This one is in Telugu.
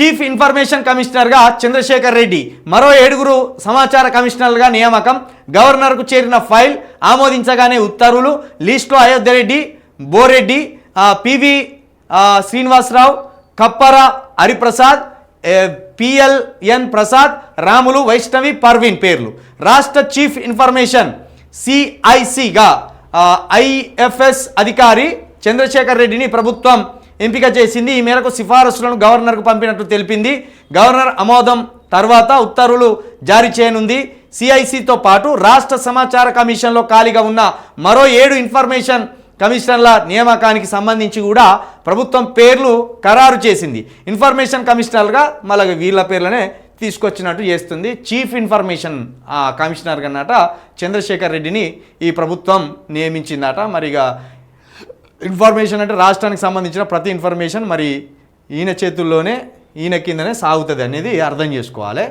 చీఫ్ ఇన్ఫర్మేషన్ కమిషనర్గా చంద్రశేఖర్ రెడ్డి మరో ఏడుగురు సమాచార కమిషనర్లుగా నియామకం గవర్నర్కు చేరిన ఫైల్ ఆమోదించగానే ఉత్తర్వులు లిస్టులో అయోధ్య రెడ్డి బోరెడ్డి పివి శ్రీనివాసరావు కప్పర హరిప్రసాద్ పిఎల్ఎన్ ప్రసాద్ రాములు వైష్ణవి పర్వీన్ పేర్లు. రాష్ట్ర చీఫ్ ఇన్ఫర్మేషన్ సిఐసిగా ఐఎఫ్ఎస్ అధికారి చంద్రశేఖర్ రెడ్డిని ప్రభుత్వం ఎంపిక చేసింది. ఈ మేరకు సిఫారసులను గవర్నర్కు పంపినట్లు తెలిపింది. గవర్నర్ ఆమోదం తర్వాత ఉత్తర్వులు జారీ చేయనుంది. సిఐసితో పాటు రాష్ట్ర సమాచార కమిషన్లో ఖాళీగా ఉన్న మరో ఏడు ఇన్ఫర్మేషన్ కమిషనర్ల నియామకానికి సంబంధించి కూడా ప్రభుత్వం పేర్లు ఖరారు చేసింది. ఇన్ఫర్మేషన్ కమిషనర్గా మళ్ళీ వీళ్ళ పేర్లనే తీసుకొచ్చినట్టు చేస్తుంది. చీఫ్ ఇన్ఫర్మేషన్ కమిషనర్ అన్నట చంద్రశేఖర్ రెడ్డిని ఈ ప్రభుత్వం నియమించిందట. మరిగా ఇన్ఫర్మేషన్ అంటే రాష్ట్రానికి సంబంధించిన ప్రతి ఇన్ఫర్మేషన్ మరి ఈయన చేతుల్లోనే ఈయన కిందనే సాగుతుంది అనేది అర్థం చేసుకోవాలి.